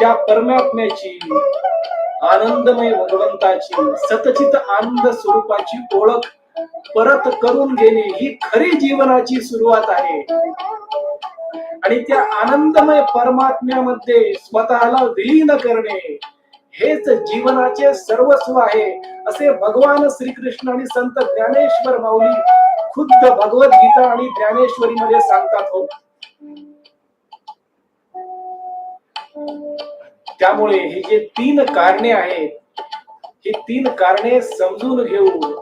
त्या परमात्म्याची आनंदमय भगवंताची सतचित आनंद स्वरूपाची ओळख परत करून घेणे ही खरी जीवनाची सुरुवात आहे. आणि त्या आनंदमय परमात्म्यामध्ये स्वतःला विलीन करणे हेच जीवनाचे सर्वस्व आहे असे भगवान श्रीकृष्ण आणि संत ज्ञानेश्वर माऊली खुद्द भगवद्गीता आणि ज्ञानेश्वरी मध्ये सांगतात हो. त्यामुळे ही जे तीन कारणे आहेत ही तीन कारणे समजून घेऊन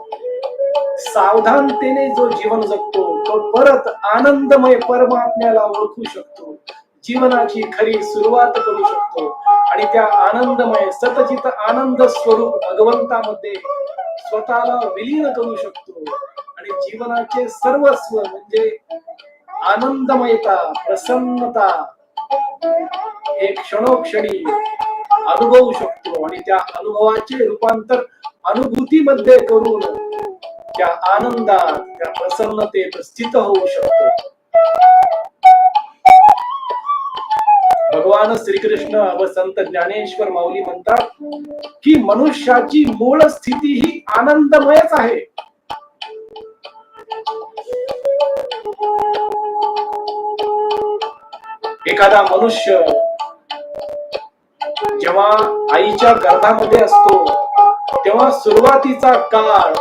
सावधानतेने जो जीवन जगतो तो परत आनंदमय परमात्म्याला ओळखू शकतो. जीवनाची खरी सुरुवात करू शकतो. आणि त्या आनंदमय सतचित आनंद स्वरूप भगवंतामध्ये स्वतःला विलीन करू शकतो. आणि जीवनाचे सर्वस्व म्हणजे आनंदमयता प्रसन्नता हे क्षणोक्षणी अनुभवू शकतो आणि त्या अनुभवाचे रूपांतर अनुभूतीमध्ये करून त्या आनंदात त्या प्रसन्नतेत स्थित होऊ शकतो. भगवान श्रीकृष्ण व संत ज्ञानेश्वर माऊली म्हणतात की मनुष्याची मूळ स्थिती ही आनंदमयच आहे. एखादा मनुष्य जेव्हा आईच्या गर्भामध्ये असतो तेव्हा सुरुवातीचा काळ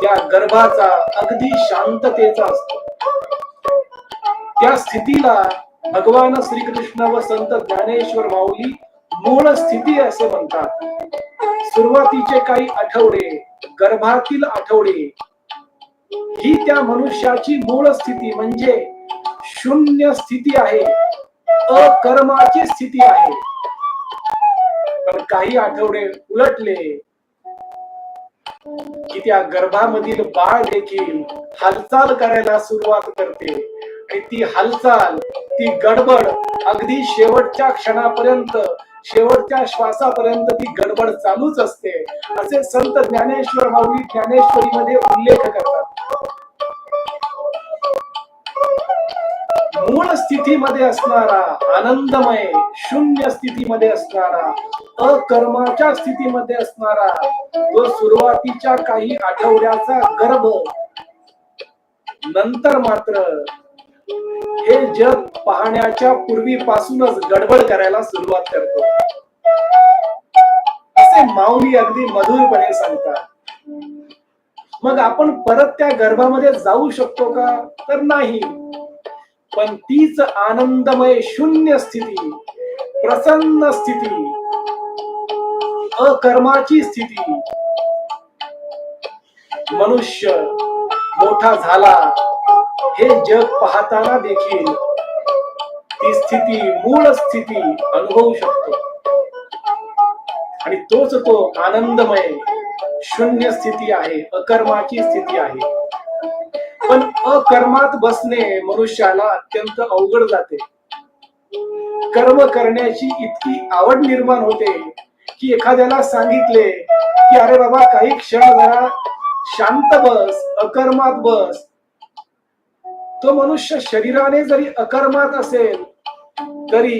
त्या गर्भाचा अगदी शांततेचा असतो. त्या स्थितीला भगवान श्रीकृष्ण व संत ज्ञानेश्वर माऊली मूळ स्थिती असे म्हणतात. सुरुवातीचे काही आठवडे गर्भातील आठवडे ही त्या मनुष्याची मूळ स्थिती म्हणजे शून्य स्थिती आहे. अकर्माची स्थिती आहे. पण काही आठवडे उलटले की त्या गर्भामधील बाळ देखील हालचाल करायला सुरुवात करते. आणि ती हालचाल ती गडबड अगदी शेवटच्या क्षणापर्यंत शेवटच्या श्वासापर्यंत ती गडबड चालूच असते. असे संत ज्ञानेश्वर माऊली ज्ञानेश्वरी मध्ये उल्लेख करतात. मूळ स्थितीमध्ये असणारा आनंदमय शून्य स्थितीमध्ये असणारा अकर्माच्या स्थितीमध्ये असणारा तो सुरुवातीच्या काही आठवड्याचा गर्भ. नंतर मात्र हे जग पाहण्याच्या पूर्वीपासूनच गडबड करायला सुरुवात करतो. असे माऊली अगदी मधुरपणे सांगतात. मग आपण परत त्या गर्भामध्ये जाऊ शकतो का? तर नाही. पण तीच आनंदमय शून्य स्थिती प्रसन्न स्थिती अकर्माची स्थिती. मनुष्य मोठा झाला हे जग पाहताना देखील ती स्थिती मूळ स्थिती अनुभवू शकतो. आणि तोच तो आनंदमय शून्य स्थिती आहे अकर्माची स्थिती आहे. पण अकर्मात बसणे मनुष्याला अत्यंत अवघड जाते. कर्म करण्याची इतकी आवड निर्माण होते की एखाद्याला सांगितले की अरे बाबा काही क्षण जरा शांत बस अकर्मात बस. तो मनुष्य शरीराने जरी अकर्मात असेल तरी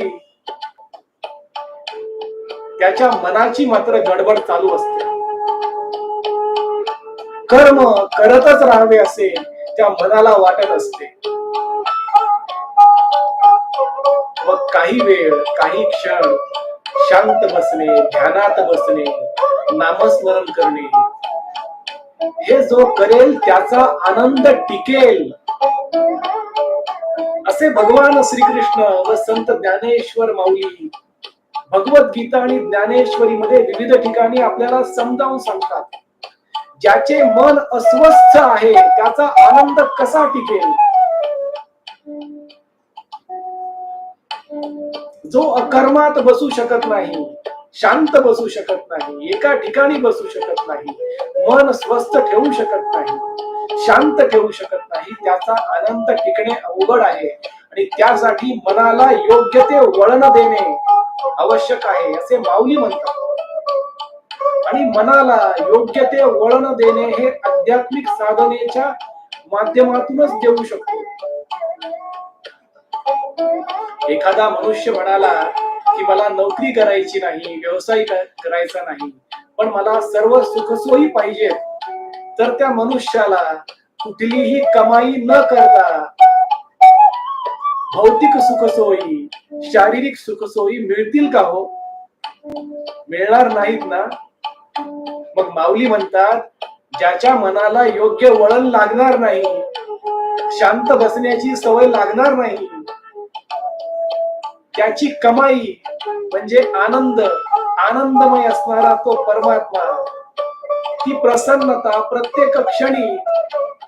त्याच्या मनाची मात्र गडबड चालू असते. कर्म करतच राहावे असे त्या मनाला वाटत असते. मग काही वेळ काही क्षण शांत बसणे ध्यानात बसणे नामस्मरण करणे हे जो करेल त्याचा आनंद टिकेल. असे भगवान श्रीकृष्ण व संत ज्ञानेश्वर माऊली भगवत गीता आणि ज्ञानेश्वरी मध्ये विविध ठिकाणी आपल्याला समजावून सांगतात. ज्याचे मन अस्वस्थ आहे त्याचा आनंद कसा टिकेल? जो अकर्मात बसू शकत नाही शांत बसू शकत नाही एका ठिकाणी बसू शकत नाही मन स्वस्थ ठेवू शकत नाही शांत ठेवू शकत नाही त्याचा आनंद टिकणे अवघड आहे. आणि त्यासाठी मनाला योग्य ते वळण देणे आवश्यक आहे असे माऊली म्हणतात. आणि मनाला योग्य ते वळण देणे हे आध्यात्मिक साधनेच्या माध्यमातूनच देऊ शकतो. एखादा मनुष्य म्हणाला की मला नोकरी करायची नाही व्यवसाय करायचा नाही पण मला सर्व सुखसोयी पाहिजे तर त्या मनुष्याला कुठलीही कमाई न करता भौतिक सुखसोयी शारीरिक सुखसोयी मिळतील का हो? मिळणार नाहीत ना? मग माऊली म्हणतात ज्याच्या मनाला योग्य वळण लागणार नाही शांत बसण्याची सवय लागणार नाही. त्याची कमाई म्हणजे आनंद आनंदमय असणारा तो परमात्मा. ती प्रसन्नता प्रत्येक क्षणी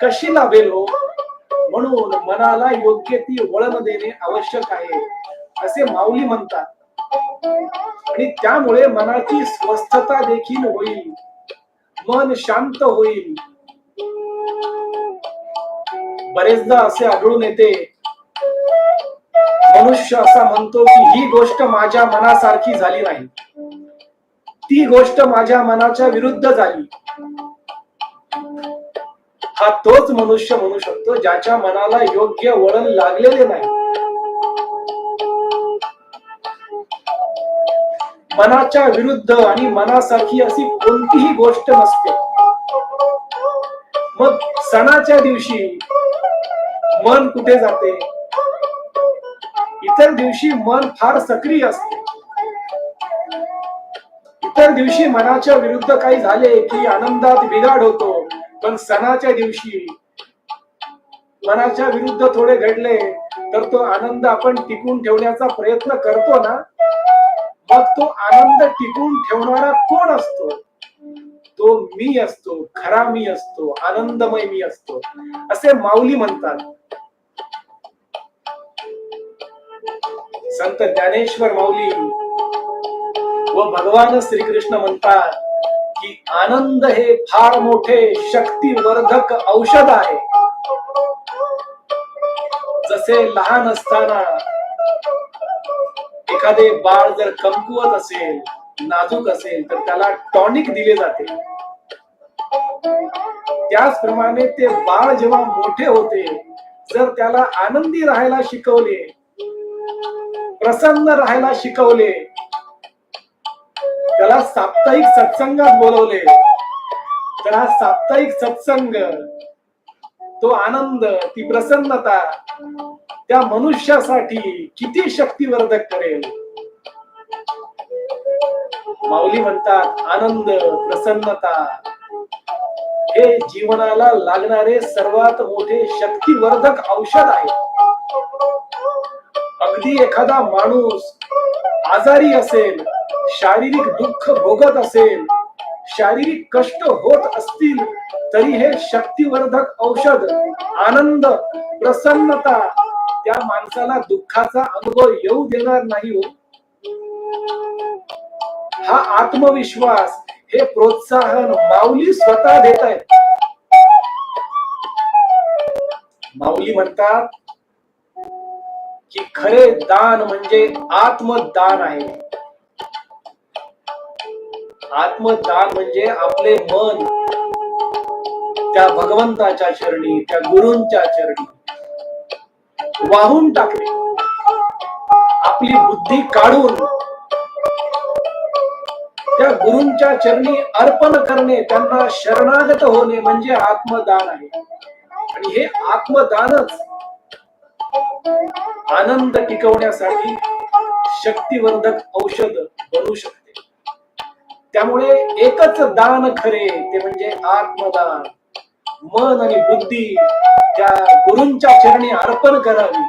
कशी लाभेल हो? म्हणून मनाला योग्य ती वळण देणे आवश्यक आहे असे माऊली म्हणतात. आणि त्यामुळे मनाची स्वस्थता देखील होईल. मन शांत होईल. बरेचदा असे आढळून येते. मनुष्य असा म्हणतो की ही गोष्ट माझ्या मनासारखी झाली नाही. ती गोष्ट माझ्या मनाच्या विरुद्ध झाली. हा तोच मनुष्य म्हणू शकतो ज्याच्या मनाला योग्य वळण लागलेले नाही. मनाच्या विरुद्ध आणि मनासारखी अशी कोणतीही गोष्ट नसते. मग सणाच्या दिवशी मन कुठे जाते? इतर दिवशी मन फार सक्रिय असते. इतर दिवशी मनाच्या विरुद्ध काही झाले की आनंदात बिघाड होतो. पण सणाच्या दिवशी मनाच्या विरुद्ध थोडे घडले तर तो आनंद आपण टिकून ठेवण्याचा प्रयत्न करतो ना? मग तो आनंद टिकून ठेवणारा कोण असतो? तो मी असतो खरा मी असतो आनंदमय मी असतो असे माऊली म्हणतात. संत ज्ञानेश्वर माऊली व भगवान श्रीकृष्ण म्हणतात की आनंद हे फार मोठे शक्तिवर्धक औषध आहे. जसे लहान असताना एखादे बाळ जर कमकुवत असेल नाजूक असेल तर त्याला टॉनिक दिले जाते. त्याचप्रमाणे ते बाळ जेव्हा मोठे होते जर त्याला आनंदी राहायला शिकवले प्रसन्न राहायला शिकवले त्याला साप्ताहिक सत्संगात बोलवले तर हा साप्ताहिक सत्संग तो आनंद ती प्रसन्नता त्या मनुष्यासाठी किती शक्तिवर्धक करेल माऊली म्हणतात आनंद प्रसन्नता. हे जीवनाला लागणारे सर्वात मोठे शक्तिवर्धक औषध आहे. अगदी एखादा माणूस आजारी असेल शारीरिक दुःख भोगत असेल शारीरिक कष्ट होत असतील तरी हे शक्तिवर्धक औषध आनंद प्रसन्नता त्या माणसाला दुःखाचा अनुभव येऊ देणार नाही हो. हा आत्मविश्वास हे प्रोत्साहन माऊली स्वतः देत आहेत माऊली म्हणतात की खरे दान म्हणजे आत्मदान आहे. आत्मदान म्हणजे आपले मन त्या भगवंताच्या चरणी त्या गुरूंच्या चरणी. वाहून टाकणे. आपली बुद्धी काढून त्या गुरूंच्या चरणी अर्पण करणे त्यांना शरणागत होणे म्हणजे आत्मदान आहे. आणि हे आत्मदानच आनंद टिकवण्यासाठी शक्तिवर्धक औषध बनू शकते. त्यामुळे एकच दान खरे ते म्हणजे आत्मदान. मन आणि बुद्धी त्या गुरूंच्या चरणी अर्पण करावी.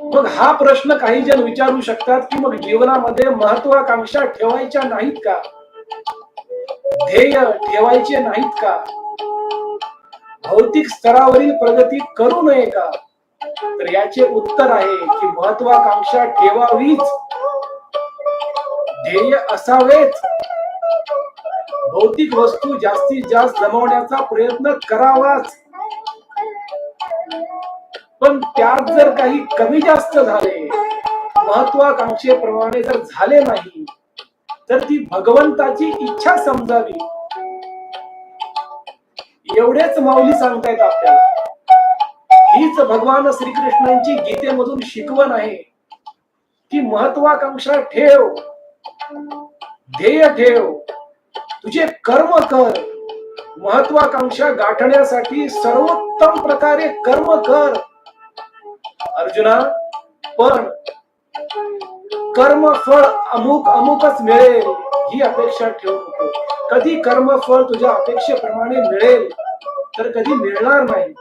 मग हा प्रश्न काही जण विचारू शकतात की मग जीवनामध्ये महत्वाकांक्षा ठेवायच्या नाहीत का? ध्येय ठेवायचे नाहीत का? भौतिक स्तरावरील प्रगती करू नये का? तर याचे उत्तर आहे की महत्वाकांक्षा ठेवावीच. ध्येय असावेच. भौतिक वस्तू जास्तीत जास्त जमवण्याचा प्रयत्न करावाच. पण त्यात जर काही कमी जास्त झाले महत्वाकांक्षेप्रमाणे जर झाले नाही तर ती भगवंताची इच्छा समजावी. एवढेच माऊली सांगतायत आपल्याला. हीच भगवान श्रीकृष्णांची गीतेमधून शिकवण आहे. की महत्वाकांक्षा ठेव. ध्येय ठेव. तुझे कर्म कर. महत्वाकांक्षा गाठण्यासाठी सर्वोत्तम प्रकारे कर्म कर. अर्जुना पण कर्म फळ अमुक अमुकच मिळेल ही अपेक्षा ठेवू नको. कधी कर्म फळ तुझ्या अपेक्षेप्रमाणे मिळेल तर कधी मिळणार नाही.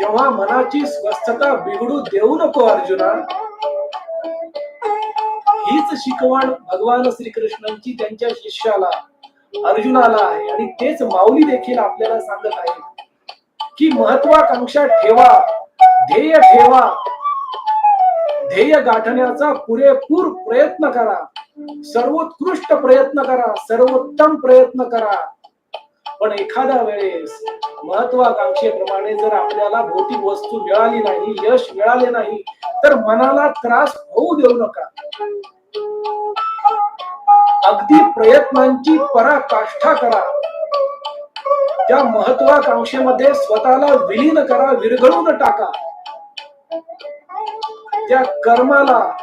तेव्हा मनाची स्वस्थता बिघडू देऊ नको अर्जुना हीच शिकवण भगवान श्रीकृष्णांची त्यांच्या शिष्याला अर्जुनाला आहे. आणि तेच माऊली देखील आपल्याला सांगत आहे की महत्वाकांक्षा ठेवा ध्येय ठेवा ध्येय गाठण्याचा पुरेपूर प्रयत्न करा सर्वोत्कृष्ट प्रयत्न करा सर्वोत्तम प्रयत्न करा. पण एखाद्या वेळेस महत्वाकांक्षेप्रमाणे जर आपल्याला भौतिक वस्तू मिळाली नाही यश मिळाले नाही तर मनाला त्रास होऊ देऊ नका. अगदी प्रयत्नांची पराकाष्ठा करा. त्या महत्वाकांक्षेमध्ये स्वतःला विलीन करा विरघळून टाका. त्या कर्माला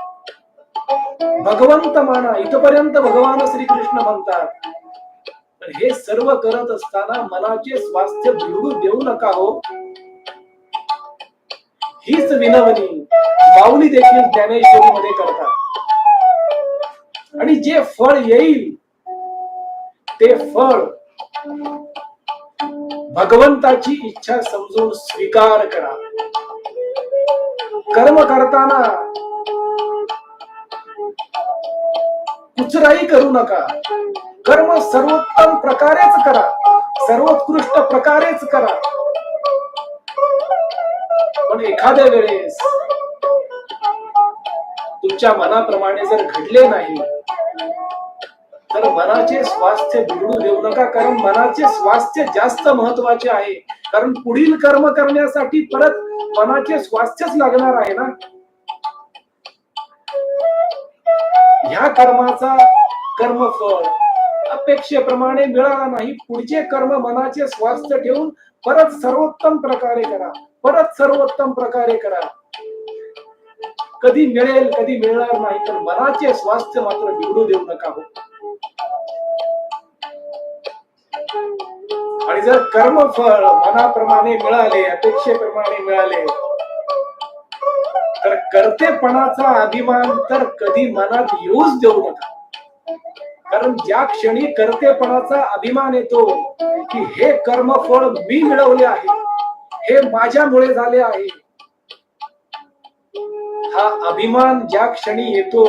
भगवंत माना इथपर्यंत भगवान श्रीकृष्ण म्हणतात. पण हे सर्व करत असताना मनाचे स्वास्थ्य बिघडू देऊ नका हो. हीच विनवणी माऊली देखील ज्ञानेश्वरीमध्ये करतात. आणि जे फळ येईल ते फळ भगवंताची इच्छा समजून स्वीकार करा. कर्म करताना कुचराई करू नका. कर्म सर्वोत्तम प्रकारेच करा. सर्वोत्कृष्ट प्रकारेच करा. पण एखाद्या वेळेस तुमच्या मनाप्रमाणे जर घडले नाही तर मनाचे स्वास्थ्य बिघडू देऊ नका कारण मनाचे स्वास्थ्य जास्त महत्त्वाचे आहे. कारण पुढील कर्म करण्यासाठी परत मनाचे स्वास्थ्यच लागणार आहे ना? ह्या कर्माचा कर्मफळ अपेक्षेप्रमाणे मिळाला नाही पुढचे कर्म मनाचे स्वास्थ्य ठेवून परत सर्वोत्तम प्रकारे करा. परत सर्वोत्तम प्रकारे करा. कधी मिळेल कधी मिळणार नाही तर मनाचे स्वास्थ्य मात्र बिघडू देऊ नका हो. आणि जर कर्मफळ मनाप्रमाणे मिळाले अपेक्षेप्रमाणे मिळाले तर कर्तेपणाचा अभिमान तर कधी मनात येऊच देऊ नका. कारण ज्या क्षणी कर्तेपणाचा अभिमान येतो की हे कर्मफळ मी मिळवले आहे हे माझ्यामुळे झाले आहे हा अभिमान ज्या क्षणी येतो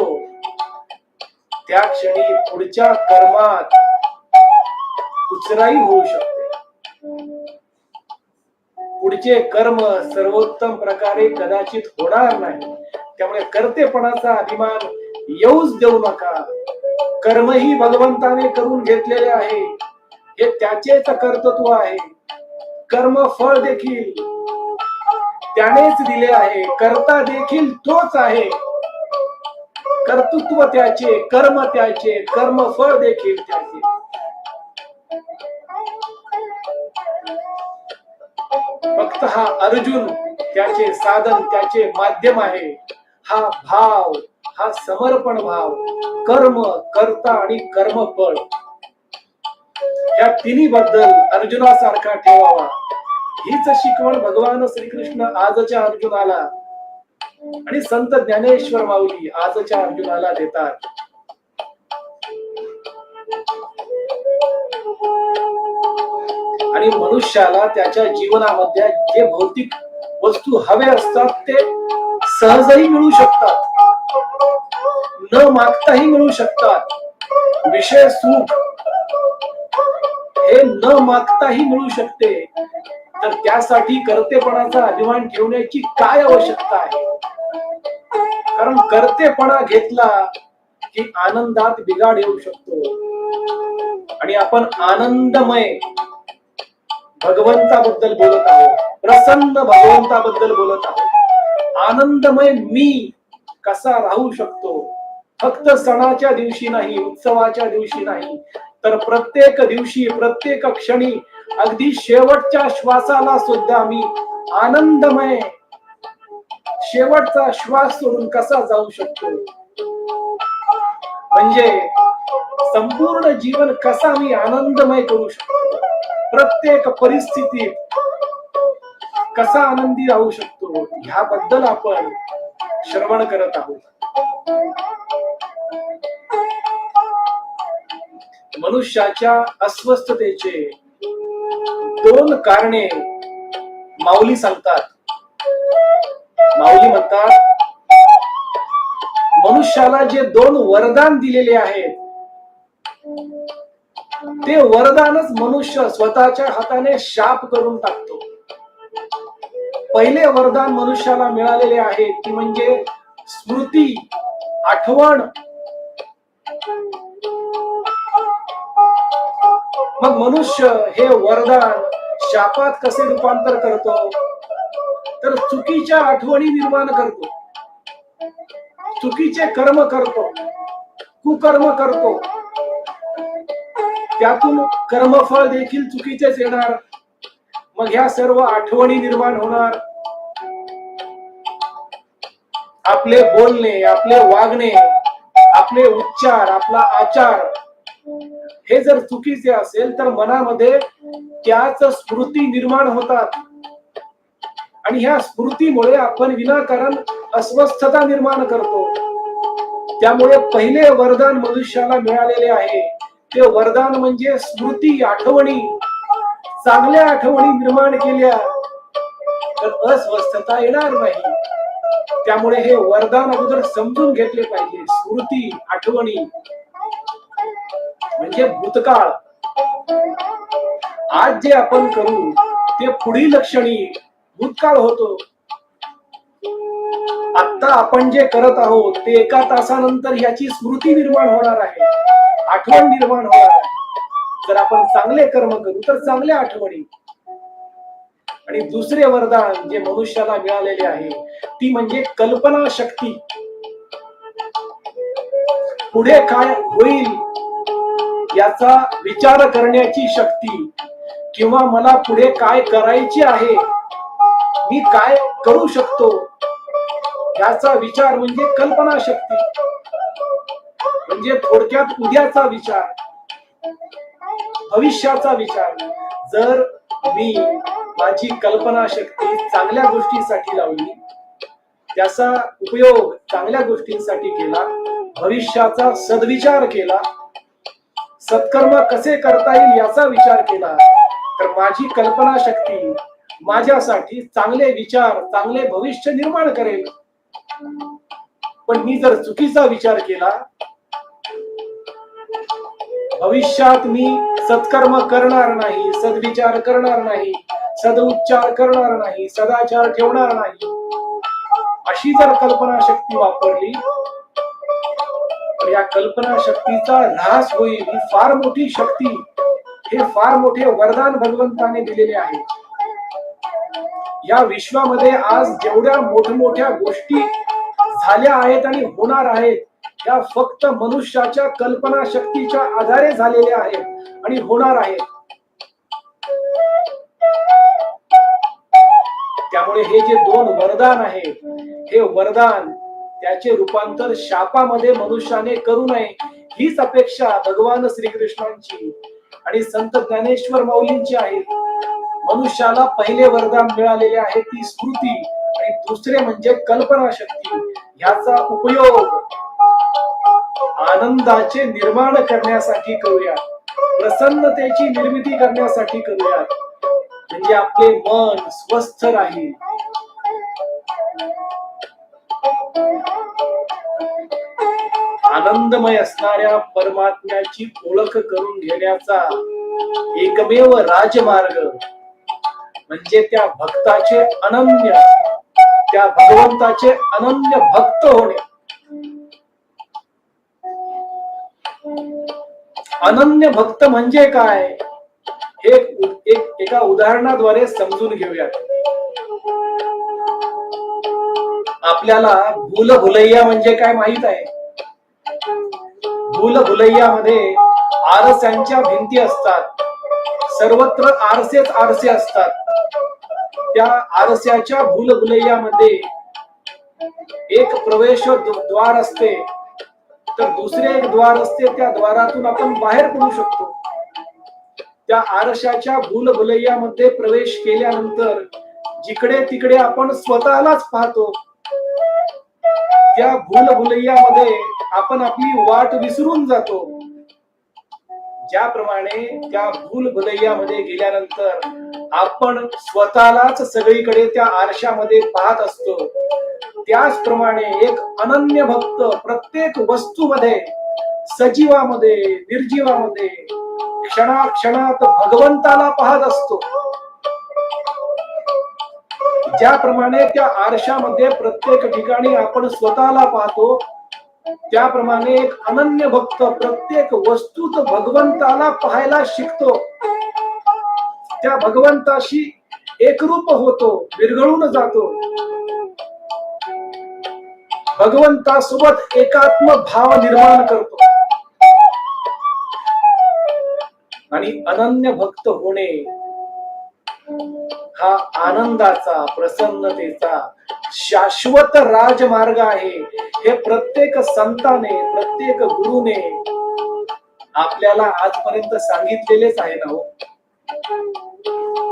त्या क्षणी पुढच्या कर्मात कुचराई होऊ शकते. पुढचे कर्म सर्वोत्तम प्रकारे कदाचित होणार नाही. त्यामुळे कर्तेपणाचा अभिमान येऊच देऊ नका. कर्म ही भगवंताने करून घेतलेले आहे. हे त्याचेच कर्तृत्व आहे. कर्म फळ देखील त्यानेच दिले आहे. कर्ता देखील तोच आहे. कर्तृत्व त्याचे कर्म त्याचे कर्म फळ देखील त्याचे. फक्त हा अर्जुन त्याचे साधन त्याचे माध्यम आहे. हा भाव हा समर्पण भाव कर्म कर्ता आणि कर्मफळ. या तिन्ही बद्दल अर्जुनासारखा ठेवावा. हीच शिकवण भगवान श्रीकृष्ण आजच्या अर्जुनाला आणि संत ज्ञानेश्वर माऊली आजच्या अर्जुनाला देतात. आणि मनुष्याला त्याच्या जीवनामध्ये जे भौतिक वस्तू हवे असतात ते सहजही मिळू शकतात. न मागताही मिळू शकतात. विषय सुख हे न मागताही मिळू शकते. तर त्यासाठी कर्तेपणाचा अभिमान ठेवण्याची काय आवश्यकता आहे? कारण कर्तेपणा घेतला की आनंदात बिघाड येऊ शकतो. आणि आपण आनंदमय भगवंताबद्दल बोलत आहोत प्रसन्न भगवंताबद्दल बोलत आहोत. आनंदमय मी कसा राहू शकतो? फक्त सणाच्या दिवशी नाही उत्सवाच्या दिवशी नाही तर प्रत्येक दिवशी प्रत्येक क्षणी अगदी शेवटच्या श्वासाला सुद्धा मी आनंदमय शेवटचा श्वास सोडून कसा जाऊ शकतो? म्हणजे संपूर्ण जीवन कसा मी आनंदमय करू शकतो? प्रत्येक परिस्थितीत कसा आनंदी राहू शकतो? ह्याबद्दल आपण श्रवण करत आहोत. मनुष्याच्या अस्वस्थतेचे दोन कारणे माऊली सांगतात. माऊली म्हणतात मनुष्याला जे दोन वरदान दिलेले आहेत ते वरदानच मनुष्य स्वतःच्या हाताने शाप करून टाकतो. पहिले वरदान मनुष्याला मिळालेले आहे ती म्हणजे स्मृती आठवण. मग मनुष्य हे वरदान शापात कसे रूपांतर करतो? तर चुकीच्या आठवणी निर्माण करतो. चुकीचे कर्म करतो. कुकर्म करतो. त्यातून कर्मफळ देखील चुकीचेच येणार. मग ह्या सर्व आठवणी निर्माण होणार. आपले बोलणे आपले वागणे आपले उच्चार आपला आचार हे जर चुकीचे असेल तर मनामध्ये त्याच स्मृती निर्माण होतात. आणि ह्या स्मृतीमुळे आपण विनाकारण अस्वस्थता निर्माण करतो. त्यामुळे पहिले वरदान मनुष्याला मिळालेले आहे. ते वरदान म्हणजे स्मृती आठवणी. चांगल्या आठवणी निर्माण केल्या तर अस्वस्थता येणार नाही. त्यामुळे हे वरदान अगोदर समजून घेतले पाहिजे. स्मृती आठवणी म्हणजे भूतकाळ. आज जे आपण करू ते पुढील लक्षणी भूतकाळ होतो. आता आपण जे करत आहोत ते एका तासानंतर याची स्मृती निर्माण होणार आहे. आठवण निर्माण होणार आहे. जर आपण चांगले कर्म करू तर चांगल्या आठवणी. आणि दुसरे वरदान जे मनुष्याला मिळालेले आहे ती म्हणजे कल्पना शक्ती. पुढे काय होईल याचा विचार करण्याची शक्ती किंवा मला पुढे काय करायचे आहे मी काय करू शकतो? याचा विचार म्हणजे कल्पना शक्ती म्हणजे थोडक्यात उद्याचा विचार. भविष्याचा विचार. जर मी माझी कल्पना शक्ती चांगल्या गोष्टीसाठी लावली त्याचा उपयोग चांगल्या गोष्टींसाठी केला भविष्याचा सद्विचार केला सत्कर्म कसे करता येईल याचा विचार केला तर माझी कल्पना शक्ती माझ्यासाठी चांगले विचार चांगले भविष्य निर्माण करेल. पण मी जर चुकीचा विचार केला भविष्यात मी सत्कर्म करणार नाही सद्विचार करणार नाही सदउच्चार करणार नाही सदाचार ठेवणार नाही. अशी जर कल्पना शक्ती वापरली तर या कल्पना शक्तीचा ऱ्हास होईल. ही फार मोठी शक्ती हे फार मोठे वरदान भगवंताने दिलेले आहे. या विश्वामध्ये आज जेवढ्या मोठमोठ्या गोष्टी झाल्या आहेत आणि होणार आहेत त्या फक्त मनुष्याच्या कल्पना शक्तीच्या आधारे झालेल्या आहेत आणि होणार आहेत. त्यामुळे हे जे दोन वरदान आहेत हे वरदान त्याचे रूपांतर शापामध्ये मनुष्याने करू नये हीच अपेक्षा भगवान श्रीकृष्णांची आणि संत ज्ञानेश्वर माऊलींची आहे. मनुष्याला पहिले वरदान मिळालेले आहे ती स्मृती आणि दुसरे म्हणजे कल्पना शक्ती. याचा उपयोग आनंदाचे निर्माण करण्यासाठी करूया. प्रसन्नतेची निर्मिती करण्यासाठी करूया. म्हणजे आपले मन स्वस्थ राहील. आनंदमय असणाऱ्या परमात्म्याची ओळख करून घेण्याचा एकमेव राजमार्ग म्हणजे त्या भक्ताचे अनन्य. त्या भगवंताचे अनन्य भक्त होणे. अनन्य भक्त म्हणजे काय? हे एक एका उदाहरणाद्वारे समजून घेऊयात. आपल्याला भूल भुलैया म्हणजे काय माहीत आहे? भूल भुलैया मध्ये आरस्यांच्या भिंती असतात. सर्वत्र आरसेच आरसे असतात. त्या आरस्याच्या भूलभुलैयामध्ये एक प्रवेश द्वार असते. तर दुसरे एक द्वार असते त्या द्वारातून आपण बाहेर पडू शकतो. त्या आरशाच्या भूलभुलैयामध्ये प्रवेश केल्यानंतर जिकडे तिकडे आपण स्वतःलाच पाहतो त्या भूलभुलैयामध्ये आपण आपली वाट विसरून जातो. ज्याप्रमाणे त्या भूल भलैयामध्ये गेल्यानंतर आपण स्वतःलाच सगळीकडे त्या आरशामध्ये पाहत असतो. त्याचप्रमाणे एक अनन्य भक्त प्रत्येक वस्तूमध्ये सजीवामध्ये निर्जीवामध्ये क्षणाक्षणात भगवंताला पाहत असतो. ज्याप्रमाणे त्या आरशामध्ये प्रत्येक ठिकाणी आपण स्वतःला पाहतो त्याप्रमाणे एक अनन्य भक्त प्रत्येक वस्तूत भगवंताला पाहायला शिकतो. त्या भगवंताशी एकरूप होतो विरघळून जातो. भगवंतासोबत एकात्म भाव निर्माण करतो. आणि अनन्य भक्त होणे हा आनंदाचा प्रसन्नतेचा शाश्वत राजमार्ग आहे. हे प्रत्येक संताने प्रत्येक गुरुने आपल्याला आजपर्यंत सांगितलेलेच आहे ना हो?